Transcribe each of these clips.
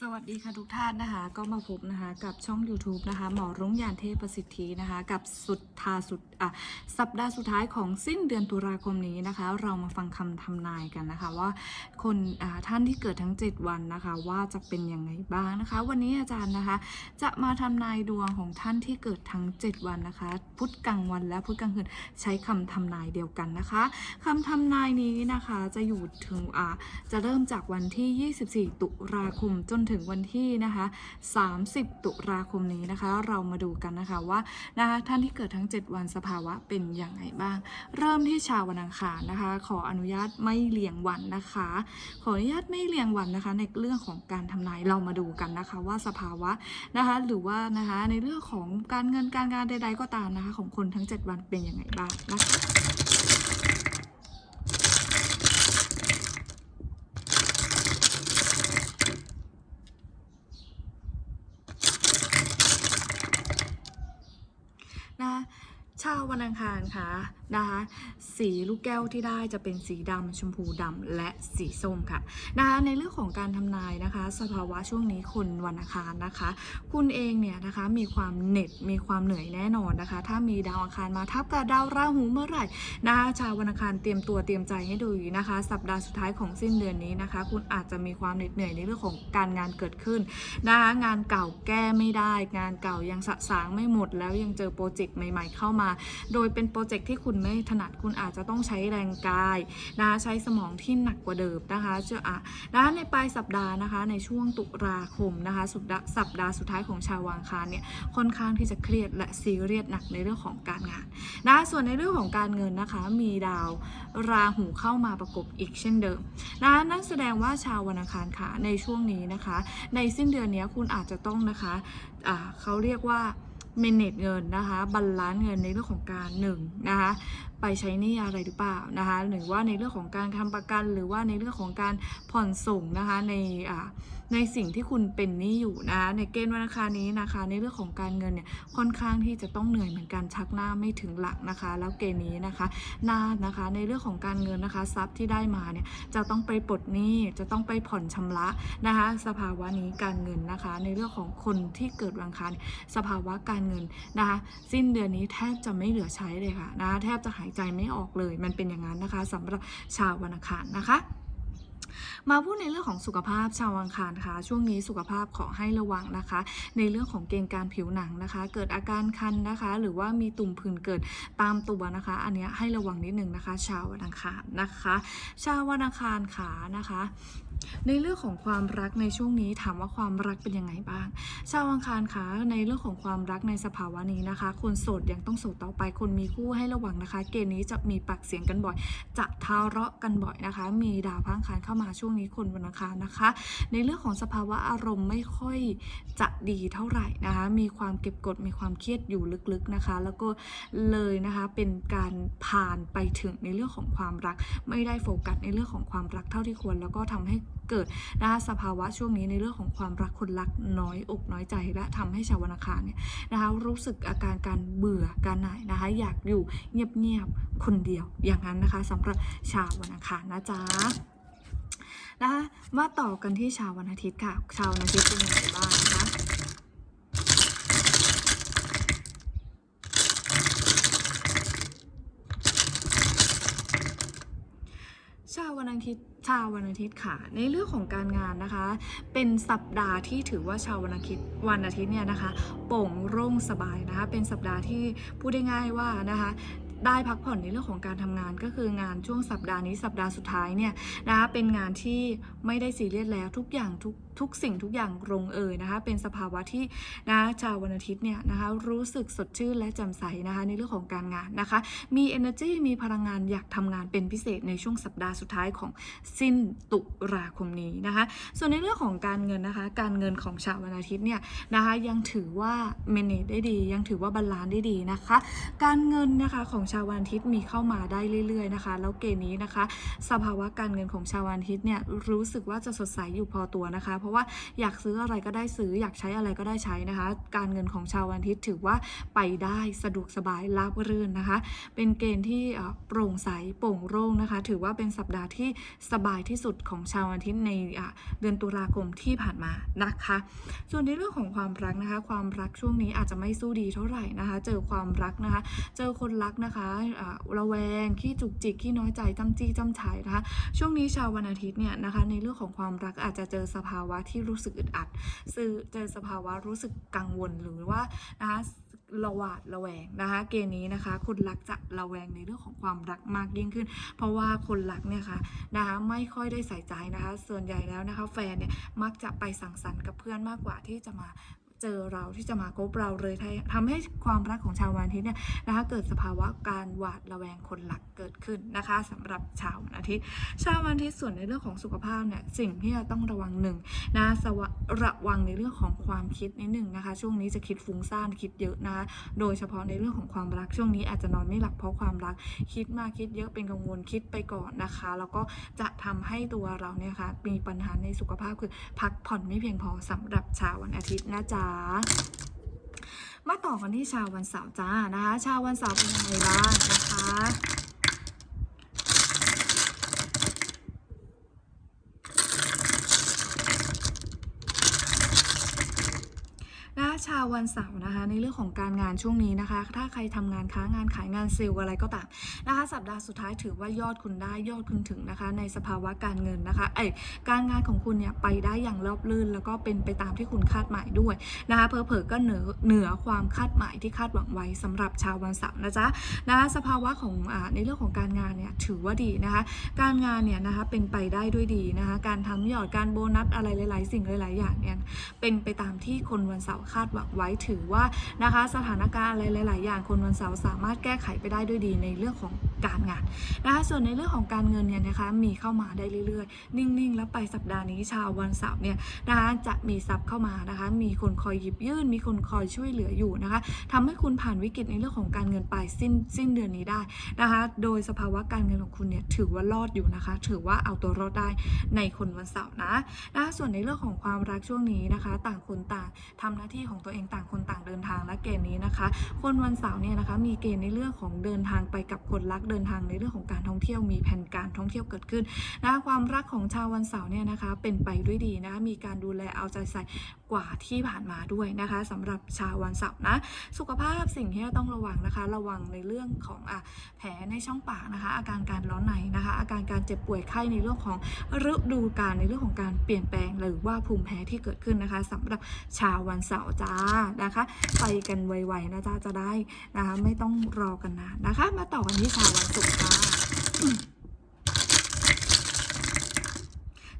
สวัสดีค่ะทุกท่านนะคะ ก็มาพบนะคะกับช่อง YouTube นะคะหมอรุ้งยานเทพประสิทธินะคะ กับสุดทาสุดอะสัปดาห์สุดท้ายของสิ้นเดือนตุลาคมนี้นะคะ เรามาฟังคำทำนายกันนะคะว่าคนอ่าท่านที่เกิดทั้ง 7 วันนะคะ ว่าจะเป็นยังไงบ้างนะคะ วันนี้อาจารย์นะคะ จะมาทำนายดวงของท่านที่เกิดทั้ง 7 วันนะคะ พุธกลางวันและพุธกลางคืนใช้คำทำนายเดียวกันนะคะคำทำนายนี้นะคะจะอยู่ถึงอ่าจะเริ่มจากวันที่ 24 ตุลาคมจนถึงวันที่นะคะ 30 ตุลาคมนี้นะคะ เรามาดูกันนะคะว่านะคะท่านที่เกิดทั้ง 7 วันสภาวะเป็นอย่างไรบ้าง เริ่มที่ชาววันอังคารนะคะ ขออนุญาตไม่เลี่ยงวันนะคะ ขออนุญาตไม่เลี่ยงวันนะคะ ในเรื่องของการทำนายเรามาดูกันนะคะว่าสภาวะนะคะหรือว่านะคะในเรื่องของการเงินการงานใด ๆ ก็ตามนะคะ ของคนทั้ง 7 วันเป็นยังไงบ้างนะคะ นะคะ ชาววันอังคารค่ะนะคะสีลูกแก้วที่ได้จะเป็นสีดำชมพูดำและสีส้มค่ะนะคะในเรื่องของการทำนายนะคะ สภาวะช่วงนี้คนวันอังคารนะคะ คุณเองเนี่ยนะคะมีความเหน็ดมีความเหนื่อยแน่นอนนะคะ ถ้ามีดาวอังคารมาทับกับดาวราหูเมื่อไหร่นะคะชาววันอังคารเตรียมตัวเตรียมใจให้ดูนะคะ สัปดาห์สุดท้ายของสิ้นเดือนนี้นะคะ คุณอาจจะมีความเหน็ดเหนื่อยในเรื่องของการงานเกิดขึ้นนะคะงานเก่าแก้ไม่ได้ งานเก่ายังสะสางไม่หมด แล้วยังเจอโปรเจกต์ใหม่ ๆ เข้ามาโดยเป็นโปรเจกต์ที่คุณไม่ถนัดคุณอาจจะต้องใช้แรงกายนะใช้สมองที่หนักกว่าเดิมนะคะเจออะนะในปลายสัปดาห์นะคะ ในช่วงตุลาคมนะคะสุดสัปดาห์สุดท้ายของชาววังคารเนี่ยค่อนข้างที่จะเครียดและซีเรียสหนักในเรื่องของการงานนะส่วนในเรื่องของการเงินนะคะ มีดาวราหูเข้ามาประกบอีกเช่นเดิมนะนั่นแสดงว่าชาววันอังคารค่ะในช่วงนี้นะคะ ในสิ้นเดือนนี้คุณอาจจะต้องนะคะอ่าเขาเรียกว่า เมเนจเงินนะคะบาลานซ์เงินในเรื่องของการหนึ่งนะคะไปใช้นี่อะไรหรือเปล่านะคะหรือว่าในเรื่องของการทำประกันหรือว่าในเรื่องของการผ่อนส่งนะคะในอ่า ในสิ่งที่คุณเป็นนี้อยู่นะ ในเกณฑ์วันอังคารนี้นะคะ ในเรื่องของการเงินเนี่ยค่อนข้างที่จะต้องเหนื่อยเหมือนกันชักหน้าไม่ถึงหลักนะคะ แล้วเกณฑ์นี้นะคะหน้านะคะในเรื่องของการเงินนะคะทรัพย์ที่ได้มาเนี่ยจะต้องไปปลดหนี้จะต้องไปผ่อนชำระนะคะ สภาวะนี้การเงินนะคะ ในเรื่องของคนที่เกิดวันอังคารสภาวะการเงินนะคะ สิ้นเดือนนี้แทบจะไม่เหลือใช้เลยค่ะนะแทบจะหายใจไม่ออกเลย มันเป็นอย่างนั้นนะคะสำหรับชาววันอังคารนะคะ มาพูดในเรื่องของสุขภาพชาวอังคารค่ะ ช่วงนี้สุขภาพขอให้ระวังนะคะ ในเรื่องของเกณฑ์การผิวหนังนะคะ เกิดอาการคันนะคะ หรือว่ามีตุ่มผื่นเกิดตามตัวนะคะ อันนี้ให้ระวังนิดนึงนะคะ ชาววันอังคารนะคะ ชาววันอังคารขานะคะ ในเรื่องของความรักในช่วงนี้ถามว่าความรักเป็นยังไงบ้าง ชาวอังคารคะในเรื่องของความรักในสภาวะนี้นะคะ คนโสดยังต้องโสดต่อไป คนมีคู่ให้ระวังนะคะ เกณฑ์นี้จะมีปากเสียงกันบ่อย จะทะเลาะกันบ่อยนะคะ มีดาวพังคารเข้ามาช่วงนี้คนวันอังคารนะคะ ในเรื่องของสภาวะอารมณ์ไม่ค่อยจะดีเท่าไหร่นะคะ มีความเก็บกดมีความเครียดอยู่ลึกๆนะคะ แล้วก็เลยนะคะเป็นการผ่านไปถึงในเรื่องของความรัก ไม่ได้โฟกัสในเรื่องของความรักเท่าที่ควร แล้วก็ทำให้เกิดนะคะสภาวะช่วงนี้ในเรื่องของความรักคนรักน้อยอกน้อยใจและทำให้ชาววันาคารเนี่ยนะคะรู้สึกอาการการเบื่อการหน่ายนะคะอยากอยู่เงียบๆคนเดียวอย่างนั้นนะคะสำหรับชาววันาคารนะจ๊ะนะคะมาต่อกันที่ชาววันอาทิตย์ค่ะ ชาววันอาทิตย์เป็นยังไงบ้างนะคะ ชาววันอาทิตย์ชาววันอาทิตย์ค่ะ ในเรื่องของการงานนะคะ เป็นสัปดาห์ที่ถือว่าชาววันอาทิตย์วันอาทิตย์เนี่ยนะคะโปร่งโร่งสบายนะคะเป็นสัปดาห์ที่พูดได้ง่ายว่านะคะได้พักผ่อนในเรื่องของการทำงานก็คืองานช่วงสัปดาห์นี้สัปดาห์สุดท้ายเนี่ยนะคะเป็นงานที่ไม่ได้ซีเรียสแล้วทุกอย่างทุกทุกสิ่งทุกอย่างลงเอยนะคะ เป็นสภาวะที่นะชาววันอาทิตย์เนี่ยนะคะรู้สึกสดชื่นและแจ่มใสนะคะในเรื่องของการงานนะคะ มี energy มีพลังงานอยากทำงานเป็นพิเศษในช่วงสัปดาห์สุดท้ายของสิ้นตุลาคมนี้นะคะ ส่วนในเรื่องของการเงินนะคะ การเงินของชาววันอาทิตย์เนี่ยนะคะยังถือว่า manage ได้ดี ยังถือว่าบาลานซ์ได้ดีนะคะ การเงินนะคะของชาววันอาทิตย์มีเข้ามาได้เรื่อยๆนะคะ แล้วเกณฑ์นี้นะคะ สภาวะการเงินของชาววันอาทิตย์เนี่ยรู้สึกว่าจะสดใสอยู่พอตัวนะคะเพราะว่าอยากซื้ออะไรก็ได้ซื้ออยากใช้อะไรก็ได้ใช้นะคะ การเงินของชาววันอาทิตย์ถือว่าไปได้สะดวกสบายราบรื่นนะคะ เป็นเกณฑ์ที่โปร่งใสโปร่งโล่งนะคะ ถือว่าเป็นสัปดาห์ที่สบายที่สุดของชาววันอาทิตย์ในเดือนตุลาคมที่ผ่านมานะคะ ส่วนในเรื่องของความรักนะคะ ความรักช่วงนี้อาจจะไม่สู้ดีเท่าไหร่นะคะ เจอความรักนะคะ เจอคนรักนะคะอ่าระแวงขี้จุกจิกขี้น้อยใจจำจี้จำฉายนะคะ ช่วงนี้ชาววันอาทิตย์เนี่ยนะคะ ในเรื่องของความรักอาจจะเจอสภาวะที่รู้สึกอึดอัดซื้อเจอสภาวะรู้สึกกังวลหรือว่านะคะระหวาดระแวงนะคะ เกณฑ์นี้นะคะ คนรักจะระแวงในเรื่องของความรักมากยิ่งขึ้น เพราะว่าคนรักเนี่ยค่ะนะคะไม่ค่อยได้ใส่ใจนะคะ ส่วนใหญ่แล้วนะคะ แฟนเนี่ยมักจะไปสังสรรค์กับเพื่อนมากกว่าที่จะมา เจอเราที่จะมาคบเราเลยทำให้ความรักของชาววันอาทิตย์เนี่ยนะคะเกิดสภาวะการหวาดระแวงคนรักเกิดขึ้นนะคะสำหรับชาววันอาทิตย์ ชาววันอาทิตย์ส่วนในเรื่องของสุขภาพเนี่ยสิ่งที่จะต้องระวังหนึ่งนะะระวังในเรื่องของความคิดนิดหนึ่งนะคะ ช่วงนี้จะคิดฟุ้งซ่านคิดเยอะนะคะโดยเฉพาะในเรื่องของความรักช่วงนี้อาจจะนอนไม่หลับเพราะความรักคิดมากคิดเยอะเป็นกังวลคิดไปก่อนนะคะ แล้วก็จะทำให้ตัวเราเนี่ยค่ะมีปัญหาในสุขภาพคือพักผ่อนไม่เพียงพอสำหรับชาววันอาทิตย์นะจ๊ะมาต่อกันที่ชาววันเสาร์จ้านะคะ ชาววันเสาร์เป็นยังไงบ้างนะคะนะคะชาววันเสาร์นะคะ ในเรื่องของการงานช่วงนี้นะคะ ถ้าใครทำงานค้างานขายงานเซลล์อะไรก็ตาม นะคะ สัปดาห์สุดท้ายถือว่ายอดคุณได้ยอดคุณถึงนะคะ ในสภาวะการเงินนะคะเอ้การงานของคุณเนี่ยไปได้อย่างรอบรื่น แล้วก็เป็นไปตามที่คุณคาดหมายด้วยนะคะเพอเพอๆก็เหนือเหนือความคาดหมายที่คาดหวังไว้สำหรับชาววันเสาร์นะจ๊ะนะคะสภาวะของอในเรื่องของการงานเนี่ยถือว่าดีนะคะ การงานเนี่ยนะคะเป็นไปได้ด้วยดีนะคะการทำยอดการโบนัสอะไรหลาย ๆ สิ่งหลาย ๆ อย่างเนี่ยเป็นไปตามที่คนวันเสาร์คาดหวังไว้ถือว่านะคะสถานการณ์อะไรหลาย ๆ อย่างคนวันเสาร์สามารถแก้ไขไปได้ด้วยดีในเรื่องของการงานนะคะส่วนในเรื่องของการเงินเนี่ยนะคะมีเข้ามาได้เรื่อยๆ นิ่งๆ แล้วไปสัปดาห์นี้ชาววันเสาร์เนี่ยนะคะจะมีทรัพย์เข้ามานะคะมีคนคอยหยิบยื่น มีคนคอยช่วยเหลืออยู่นะคะทำให้คุณผ่านวิกฤตในเรื่องของการเงินไปสิ้นสิ้นเดือนนี้ได้นะคะโดยสภาวะการเงินของคุณเนี่ยถือว่ารอดอยู่นะคะ ถือว่าเอาตัวรอดได้ในคนวันเสาร์นะนะคะส่วนในเรื่องของความรักช่วงนี้นะคะ ต่างคนต่างทำหน้าที่ของตัวเองต่างคนต่างเดินทางและเกณฑ์นี้นะคะ คนวันเสาร์เนี่ยนะคะมีเกณฑ์ในเรื่องของเดินทางไปกับคนรักเดินทางในเรื่องของการท่องเที่ยวมีแผนการท่องเที่ยวเกิดขึ้นนะความรักของชาววันเสาร์เนี่ยนะคะเป็นไปด้วยดีนะคะมีการดูแลเอาใจใส่กว่าที่ผ่านมาด้วยนะคะสำหรับชาววันเสาร์นะ สุขภาพสิ่งที่ต้องระวังนะคะ ระวังในเรื่องของอะแผลในช่องปากนะคะ อาการการร้อนในนะคะ อาการการเจ็บป่วยไข้ในเรื่องของฤดูกาลในเรื่องของการเปลี่ยนแปลงหรือว่าภูมิแพ้ที่เกิดขึ้นนะคะสำหรับชาววันเสาร์จ้านะคะ ไปกันไวๆนะจ้าจะได้นะคะ ไม่ต้องรอกันนานนะคะ มาต่อกันที่ชาววันศุกร์ค่ะ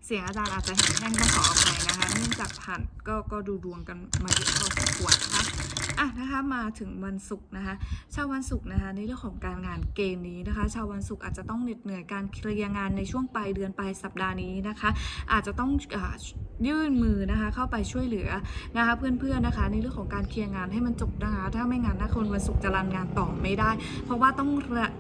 เสียงอาจารย์อาจจะแห้งๆต้องขออภัยนะคะ เนื่องจากผ่านก็ก็ดูดวงกันมาเยอะพอสมควรนะคะ อะนะคะมาถึงวันศุกร์นะคะ ชาววันศุกร์นะคะในเรื่องของการงานเกณฑ์นี้นะคะ ชาววันศุกร์อาจจะต้องเหน็ดเหนื่อยการเคลียร์งานในช่วงปลายเดือนปลายสัปดาห์นี้นะคะ อาจจะต้องอยื่นมือนะคะเข้าไปช่วยเหลือนะคะเพื่อนๆนะคะ ในเรื่องของการเคลียร์งานให้มันจบนะคะ ถ้าไม่งั้นนะคนวันศุกร์จะรันงานต่อไม่ได้ เพราะว่าต้อง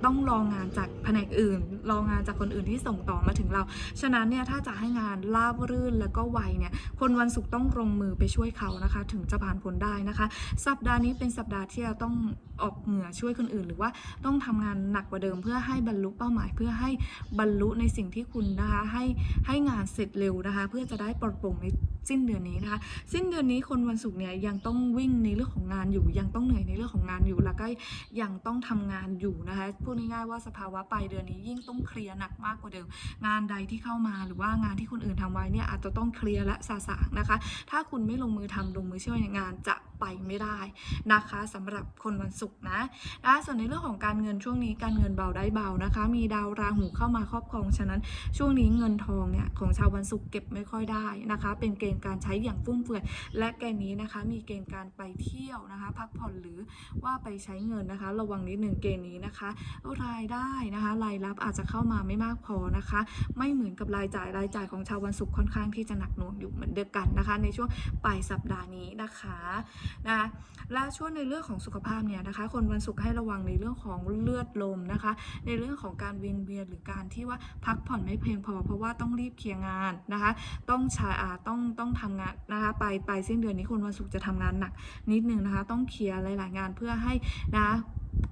ต้องรองานจากแผนกอื่น รองานจากคนอื่นที่ส่งต่อมาถึงเรา ฉะนั้นเนี่ยถ้าจะให้งานราบรื่นแล้วก็ไวเนี่ยคนวันศุกร์ต้องลงมือไปช่วยเขานะคะ ถึงจะผ่านพ้นได้นะคะสัปดาห์นี้เป็นสัปดาห์ที่เราต้องออกเหงื่อช่วยคนอื่น หรือว่าต้องทำงานหนักกว่าเดิม เพื่อให้บรรลุเป้าหมาย เพื่อให้บรรลุในสิ่งที่คุณนะคะให้ให้งานเสร็จเร็วนะคะ เพื่อจะได้ปลดปร่งในสิ้นเดือนนี้นะคะ สิ้นเดือนนี้คนวันศุกร์เนี่ยยังต้องวิ่งในเรื่องของงานอยู่ ยังต้องเหนื่อยในเรื่องของงานอยู่ แล้วก็ยังต้องทำงานอยู่นะคะพูดง่ายๆว่าสภาวะปลายเดือนนี้ยิ่งต้องเคลียร์หนักมากกว่าเดิม งานใดที่เข้ามาหรือว่างานที่คนอื่นทำไว้เนี่ยอาจจะต้องเคลียร์และสะสางนะคะ ถ้าคุณไม่ลงมือทำลงมือช่วยงานจะไปไม่ได้นะคะสำหรับคนวันศุกร์นะนะส่วนในเรื่องของการเงินช่วงนี้การเงินเบาได้เบานะคะ มีดาวราหูเข้ามาครอบครองฉะนั้นช่วงนี้เงินทองเนี่ยของชาววันศุกร์เก็บไม่ค่อยได้นะคะ เป็นเกณฑ์การใช้อย่างฟุ่มเฟือยและเกณฑ์นี้นะคะ มีเกณฑ์การไปเที่ยวนะคะ พักผ่อนหรือว่าไปใช้เงินนะคะ ระวังนิดหนึ่งเกณฑ์นี้นะคะ รายได้นะคะ รายรับอาจจะเข้ามาไม่มากพอนะคะ ไม่เหมือนกับรายจ่ายรายจ่ายของชาววันศุกร์ค่อนข้างที่จะหนักหน่วงอยู่เหมือนเดียวกันนะคะ ในช่วงปลายสัปดาห์นี้นะคะนะและช่วงในเรื่องของสุขภาพเนี่ยนะคะ คนวันศุกร์ให้ระวังในเรื่องของเลือดลมนะคะ ในเรื่องของการเวียนเวียนหรือการที่ว่าพักผ่อนไม่เพียงพอ เพราะว่าต้องรีบเคลียร์งานนะคะ ต้องใช้อ่าต้องต้องทำงานนะคะไปไปสิ้นเดือนนี้คนวันศุกร์จะทำงานหนักนิดนึงนะคะ ต้องเคลียร์หลาย ๆ งานเพื่อให้นะคะ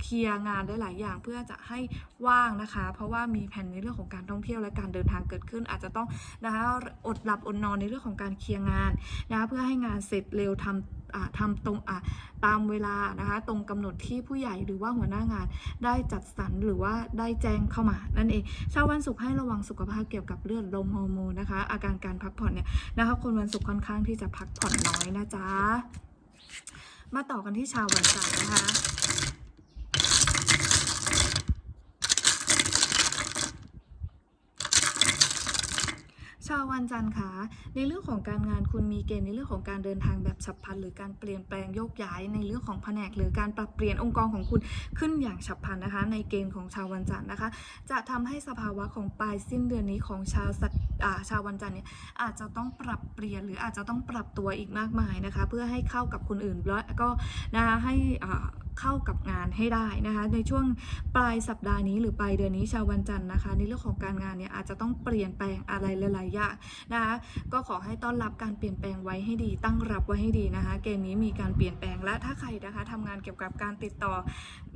เคลียร์งานได้หลายอย่างเพื่อจะให้ว่างนะคะ เพราะว่ามีแผนในเรื่องของการท่องเที่ยวและการเดินทางเกิดขึ้น อาจจะต้องนะคะอดหลับอดนอนในเรื่องของการเคลียร์งานนะคะเพื่อให้งานเสร็จเร็วทำอ่าทำตรงอ่าตามเวลานะคะตรงกำหนดที่ผู้ใหญ่หรือว่าหัวหน้างานได้จัดสรรหรือว่าได้แจ้งเข้ามา นั่นเองชาววันศุกร์ให้ระวังสุขภาพเกี่ยวกับเลือดลมฮอร์โมนนะคะ อาการการพักผ่อนเนี่ยนะคะคนวันศุกร์ค่อนข้างที่จะพักผ่อนน้อยนะจ๊ะมาต่อกันที่ชาววันจันทร์นะคะ ชาววันจันทร์คะในเรื่องของการงานคุณมีเกณฑ์ในเรื่องของการเดินทางแบบฉับพลันหรือการเปลี่ยนแปลงโยกย้ายในเรื่องของแผนก หรือการปรับเปลี่ยนองค์กรของคุณขึ้นอย่างฉับพลันนะคะ ในเกณฑ์ของชาววันจันทร์นะคะ จะทำให้สภาวะของปลายสิ้นเดือนนี้ของชาวสัตชาววันจันทร์เนี่ยอาจจะต้องปรับเปลี่ยนหรืออาจจะต้องปรับตัวอีกมากมายนะคะ เพื่อให้เข้ากับคนอื่นแล้วก็นะคะให้อ่า เข้ากับงานให้ได้นะคะ ในช่วงปลายสัปดาห์นี้หรือปลายเดือนนี้ชาววันจันทร์นะคะ ในเรื่องของการงานเนี่ยอาจจะต้องเปลี่ยนแปลงอะไรหลายๆอย่างนะคะก็ขอให้ต้อนรับการเปลี่ยนแปลงไว้ให้ดี ตั้งรับไว้ให้ดีนะคะ เกณฑ์นี้มีการเปลี่ยนแปลงและถ้าใครนะคะทำงานเกี่ยวกับการติดต่อ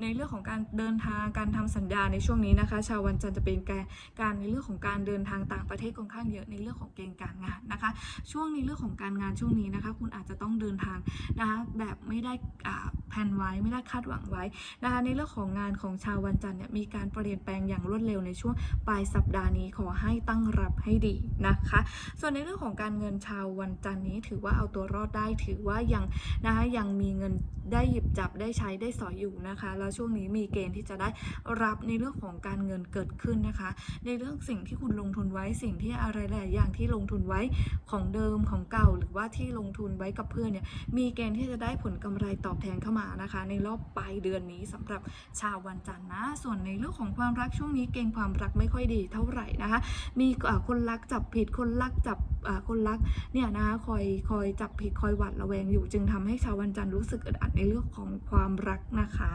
ในเรื่องของการเดินทางการทำสัญญาในช่วงนี้นะคะ ชาววันจันทร์จะเป็นการการในเรื่องของการเดินทางต่างประเทศค่อนข้างเยอะในเรื่องของเกณฑ์การงานนะคะ ช่วงในเรื่องของการงานช่วงนี้นะคะ คุณอาจจะต้องเดินทางนะคะแบบไม่ได้แผนไว้ไม่ได้คาดหวังไว้นะคะในเรื่องของงานของชาววันจันทร์เนี่ยมีการเปลี่ยนแปลงอย่างรวดเร็วในช่วงปลายสัปดาห์นี้ขอให้ตั้งรับให้ดีนะคะ ส่วนในเรื่องของการเงินชาววันจันทร์นี้ถือว่าเอาตัวรอดได้ถือว่ายังนะคะยังมีเงินได้หยิบจับได้ใช้ได้สอยอยู่นะคะ แล้วช่วงนี้มีเกณฑ์ที่จะได้รับในเรื่องของการเงินเกิดขึ้นนะคะ ในเรื่องสิ่งที่คุณลงทุนไว้สิ่งที่อะไรหลายอย่างที่ลงทุนไว้ของเดิมของเก่า หรือว่าที่ลงทุนไว้กับเพื่อนเนี่ยมีเกณฑ์ที่จะได้ผลกำไรตอบแทนเข้ามานะคะ ในรอบปลายเดือนนี้สำหรับชาววันจันทร์นะ ส่วนในเรื่องของความรักช่วงนี้เกณฑ์ความรักไม่ค่อยดีเท่าไหร่นะคะ มีคนรักจับผิดคนรักจับ คนรักเนี่ยนะคะคอยคอยจับผิดคอยหวาดระแวงอยู่ จึงทำให้ชาววันจันทร์รู้สึกอึดอัดในเรื่องของความรักนะคะ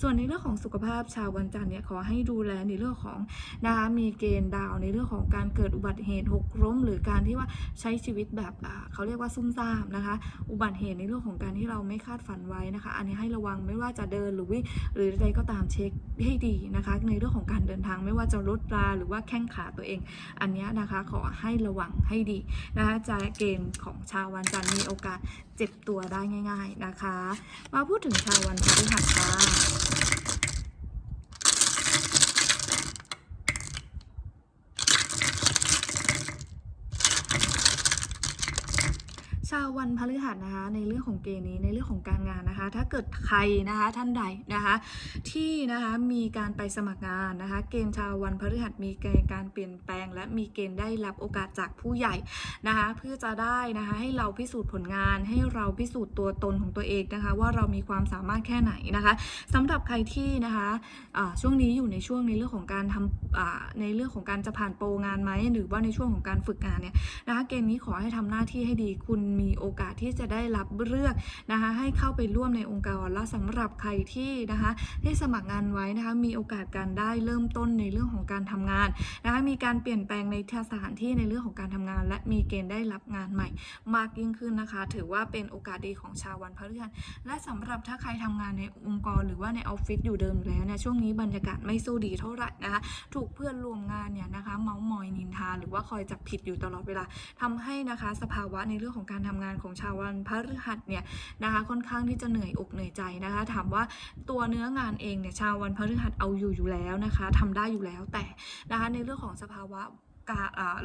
ส่วนในเรื่องของสุขภาพชาววันจันทร์เนี่ยขอให้ดูแลในเรื่องของนะคะมีเกณฑ์ดาวในเรื่องของการเกิดอุบัติเหตุหกล้ม หรือการที่ว่าใช้ชีวิตแบบเขาเรียกว่าซุ่มซ่ามนะคะ อุบัติเหตุในเรื่องของการที่เราไม่คาดฝันไว้นะคะ อันนี้ให้ระวังไม่ว่าจะเดินหรือวิ่งหรือใดก็ตามเช็คให้ดีนะคะ ในเรื่องของการเดินทางไม่ว่าจะรถราหรือว่าแข้งขาตัวเอง อันนี้นะคะขอให้ระวังให้ดีนะคะจะเกมของชาววันจันทร์มีโอกาสเจ็บตัวได้ง่าย ๆนะคะ มาพูดถึงชาววันพฤหัสค่ะาววันพฤหัสนะคะ ในเรื่องของเกณฑ์นี้ในเรื่องของการงานนะคะ ถ้าเกิดใครนะคะท่านใดนะคะ ที่นะคะมีการไปสมัครงานนะคะ เกณฑ์ชาววันพฤหัสมีเกณฑ์การเปลี่ยนแปลง และมีเกณฑ์ได้รับโอกาสจากผู้ใหญ่นะคะ เพื่อจะได้นะคะให้เราพิสูจน์ผลงาน ให้เราพิสูจน์ตัวตนของตัวเองนะคะ ว่าเรามีความสามารถแค่ไหนนะคะสำหรับใครที่นะคะอ่าช่วงนี้อยู่ในช่วงในเรื่องของการทำในเรื่องของการจะผ่านโปรงานไหมหรือว่าในช่วงของการฝึกงานเนี่ยนะคะ เกณฑ์นี้ขอให้ทำหน้าที่ให้ดีคุณมีโอกาสที่จะได้รับเลือกนะคะให้เข้าไปร่วมในองค์กรและสำหรับใครที่นะคะที่สมัครงานไว้นะคะมีโอกาสการได้เริ่มต้นในเรื่องของการทำงานนะคะมีการเปลี่ยนแปลงในสถานที่ในเรื่องของการทำงาน และมีเกณฑ์ได้รับงานใหม่ มากยิ่งขึ้นนะคะ ถือว่าเป็นโอกาสดีของชาววันพฤหัสและสำหรับถ้าใครทำงานในองค์กรหรือว่าในออฟฟิศอยู่เดิมอยู่แล้วเนี่ยช่วงนี้บรรยากาศไม่สู้ดีเท่าไหร่นะคะถูกเพื่อนร่วมงานเนี่ยนะคะเมาส์มอยนินทา หรือว่าคอยจับผิดอยู่ตลอดเวลาทำให้นะคะสภาวะในเรื่องของการทำงานของชาววันพฤหัสเนี่ยนะคะค่อนข้างที่จะเหนื่อยอกเหนื่อยใจนะคะ ถามว่าตัวเนื้องานเองเนี่ยชาววันพฤหัสเอาอยู่อยู่แล้วนะคะทำได้อยู่แล้วแต่นะคะในเรื่องของสภาวะ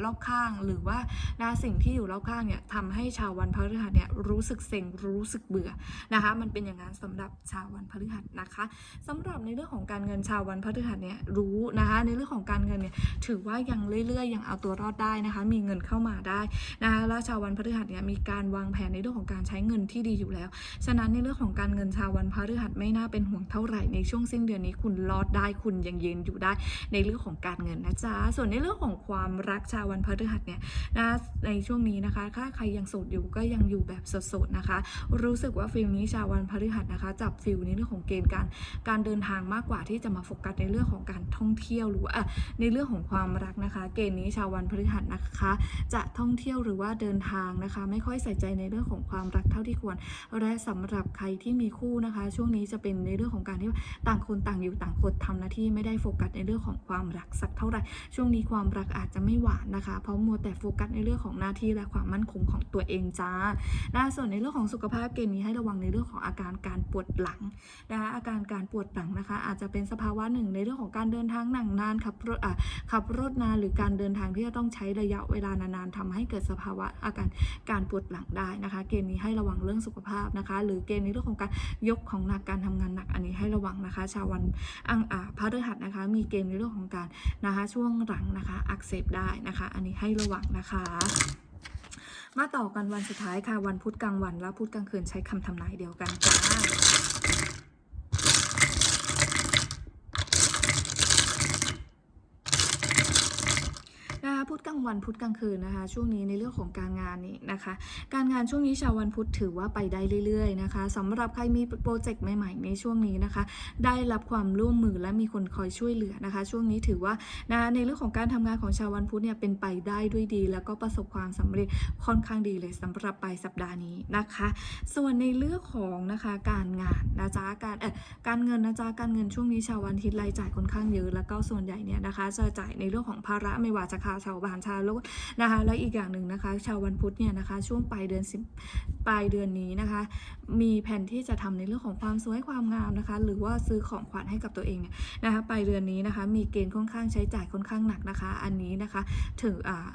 รอบข้างหรือว่านะสิ่งที่อยู่รอบข้างเนี่ยทำให้ชาววันพฤหัสเนี่ยรู้สึกเซ็งรู้สึกเบื่อนะคะ มันเป็นอย่างนั้นสำหรับชาววันพฤหัสนะคะสำหรับในเรื่องของการเงินชาววันพฤหัสเนี่ยรู้นะคะ ในเรื่องของการเงินเนี่ยถือว่ายังเรื่อยๆยังเอาตัวรอดได้นะคะ มีเงินเข้ามาได้นะคะแล้วชาววันพฤหัสเนี่ยมีการวางแผนในเรื่องของการใช้เงินที่ดีอยู่แล้ว ฉะนั้นในเรื่องของการเงินชาววันพฤหัสไม่น่าเป็นห่วงเท่าไหร่ในช่วงสิ้นเดือนนี้คุณรอดได้คุณยังยืนอยู่ได้ในเรื่องของการเงินนะจ๊ะส่วนในเรื่องของความความรักชาววันพฤหัสเนี่ยนะในช่วงนี้นะคะถ้าใครยังโสดอยู่ก็ยังอยู่แบบโสดๆนะคะ รู้สึกว่าฟิลนี้ชาววันพฤหัสนะคะ จับฟิลในเรื่องของเกณฑ์การการเดินทางมากกว่าที่จะมาโฟกัสในเรื่องของการท่องเที่ยวหรือว่าในเรื่องของความรักนะคะ เกณฑ์นี้ชาววันพฤหัสนะคะ จะท่องเที่ยวหรือว่าเดินทางนะคะ ไม่ค่อยใส่ใจในเรื่องของความรักเท่าที่ควร และสำหรับใครที่มีคู่นะคะ ช่วงนี้จะเป็นในเรื่องของการที่ต่างคนต่างอยู่ต่างคนทำหน้าที่ไม่ได้โฟกัสในเรื่องของความรักสักเท่าไหร่ช่วงนี้ความรักอาจจะไม่หวานนะคะ เพราะมัวแต่โฟกัสในเรื่องของหน้าที่และความมั่นคงของตัวเองจ้านะส่วนในเรื่องของสุขภาพเกณฑ์นี้ให้ระวังในเรื่องของอาการการปวดหลังนะคะอาการการปวดหลังนะคะ อาจจะเป็นสภาวะหนึ่งในเรื่องของการเดินทางหนังนานขับรถอะขับรถนานหรือการเดินทางที่จะต้องใช้ระยะเวลานานๆทำให้เกิดสภาวะอาการการปวดหลังได้นะคะ เกณฑ์นี้ให้ระวังเรื่องสุขภาพนะคะ หรือเกณฑ์ในเรื่องของการยกของหนักการทำงานหนักอันนี้ให้ระวังนะคะ ชาววันอังอาพฤหัสนะคะ มีเกณฑ์ในเรื่องของการนะคะช่วงหลังนะคะ อักเสบได้นะคะ อันนี้ให้ระวังนะคะ มาต่อกันวันสุดท้ายค่ะ วันพุธกลางวันและพุธกลางคืนใช้คำทำนายเดียวกันจ้า นะคะพุธกลางวันพุธกลางคืนนะคะ ช่วงนี้ในเรื่องของการงานนี่นะคะ การงานช่วงนี้ชาววันพุธถือว่าไปได้เรื่อยๆนะคะสำหรับใครมีโปรเจกต์ใหม่ๆในช่วงนี้นะคะ ได้รับความร่วมมือและมีคนคอยช่วยเหลือนะคะ ช่วงนี้ถือว่านะในเรื่องของการทำงานของชาววันพุธเนี่ยเป็นไปได้ด้วยดี แล้วก็ประสบความสำเร็จค่อนข้างดีเลยสำหรับปลายสัปดาห์นี้นะคะ ส่วนในเรื่องของนะคะการงานนะจ๊ะการเออการเงินนะจ๊ะการเงินช่วงนี้ชาววันอาทิตย์รายจ่ายค่อนข้างเยอะแล้วก็ส่วนใหญ่เนี่ยนะคะจะจ่ายในเรื่องของภาระไม่ว่าจะค่าชาวบ้านชาวรถนะคะ แล้วอีกอย่างหนึ่งนะคะ ชาววันพุธเนี่ยนะคะ ช่วงปลายเดือนสิบปลายเดือนนี้นะคะ มีแผนที่จะทำในเรื่องของความสวยความงามนะคะ หรือว่าซื้อของขวัญให้กับตัวเองเนี่ยนะคะ ปลายเดือนนี้นะคะ มีเกณฑ์ค่อนข้างใช้จ่ายค่อนข้างหนักนะคะ อันนี้นะคะ ถึงอ่า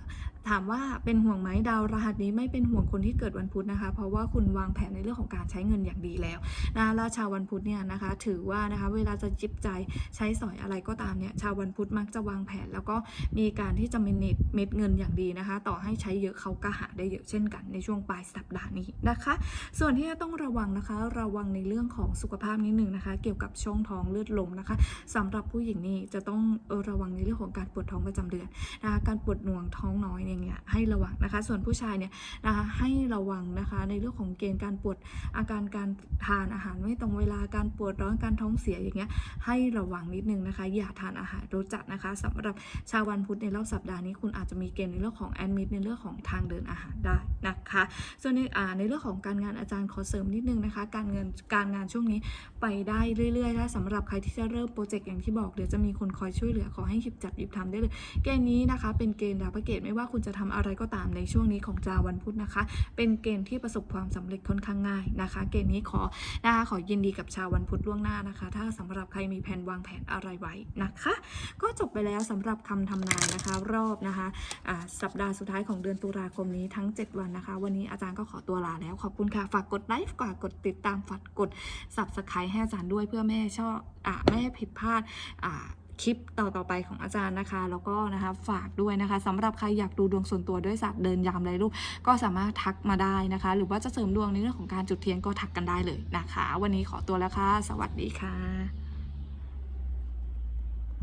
ถามว่าเป็นห่วงไหมดาวรหัสนี้ไม่เป็นห่วงคนที่เกิดวันพุธนะคะ เพราะว่าคุณวางแผนในเรื่องของการใช้เงินอย่างดีแล้วนะแล้วชาววันพุธเนี่ยนะคะ ถือว่านะคะเวลาจะจิบใจใช้สอยอะไรก็ตามเนี่ยชาววันพุธมักจะวางแผน แล้วก็มีการที่จะเมเนจเม็ดเงินอย่างดีนะคะ ต่อให้ใช้เยอะเขาก็หาได้เยอะเช่นกันในช่วงปลายสัปดาห์นี้นะคะ ส่วนที่จะต้องระวังนะคะระวังในเรื่องของสุขภาพนิดนึงนะคะ เกี่ยวกับช่องท้องเลือดลมนะคะสำหรับผู้หญิงนี่จะต้องระวังในเรื่องของการปวดท้องประจำเดือนนะคะการปวดหน่วงท้องน้อยเนี่ยอย่างเงี้ยให้ระวังนะคะ ส่วนผู้ชายเนี่ยนะคะให้ระวังนะคะในเรื่องของเกณฑ์การปวดอาการการทานอาหารไม่ตรงเวลาการปวดร้อนการท้องเสียอย่างเงี้ยให้ระวังนิดนึงนะคะ อย่าทานอาหารรสจัดนะคะสำหรับชาววันพุธในรอบสัปดาห์นี้คุณอาจจะมีเกณฑ์ในเรื่องของแอดมิดในเรื่องของทางเดินอาหารได้นะคะ ส่วนในอ่าในเรื่องของการงานอาจารย์ขอเสริมนิดนึงนะคะ การเงินการงานช่วงนี้ไปได้เรื่อยๆถ้าสำหรับใครที่จะเริ่มโปรเจกต์อย่างที่บอกเดี๋ยวจะมีคนคอยช่วยเหลือขอให้หยิบจับหยิบทำได้เลย เกณฑ์นี้นะคะ เป็นเกณฑ์ดาวพระเกตไม่ว่าคุณจะทำอะไรก็ตามในช่วงนี้ของจาวันพุธนะคะ เป็นเกณฑ์ที่ประสบความสำเร็จค่อนข้างง่ายนะคะ เกณฑ์นี้ขอนะคะขอยินดีกับชาววันพุธล่วงหน้านะคะ ถ้าสำหรับใครมีแผนวางแผนอะไรไว้นะคะ ก็จบไปแล้วสำหรับคำทำนายนะคะ รอบนะคะอ่าสัปดาห์สุดท้ายของเดือนตุลาคมนี้ทั้ง 7 วันนะคะ วันนี้อาจารย์ก็ขอตัวลาแล้ว ขอบคุณค่ะ ฝากกดไลค์ฝากกดติดตามฝากกด subscribe ให้อาจารย์ด้วยเพื่อไม่ให้ชอบอ่าไม่ให้ผิดพลาดอ่า คลิปต่อต่อไปของอาจารย์นะคะ แล้วก็นะคะฝากด้วยนะคะสำหรับใครอยากดูดวงส่วนตัวด้วยศาสตร์เดินยามไรรูป ก็สามารถทักมาได้นะคะ หรือว่าจะเสริมดวงในเรื่องของการจุดเทียนก็ทักกันได้เลยนะคะ วันนี้ขอตัวแล้วค่ะ สวัสดีค่ะ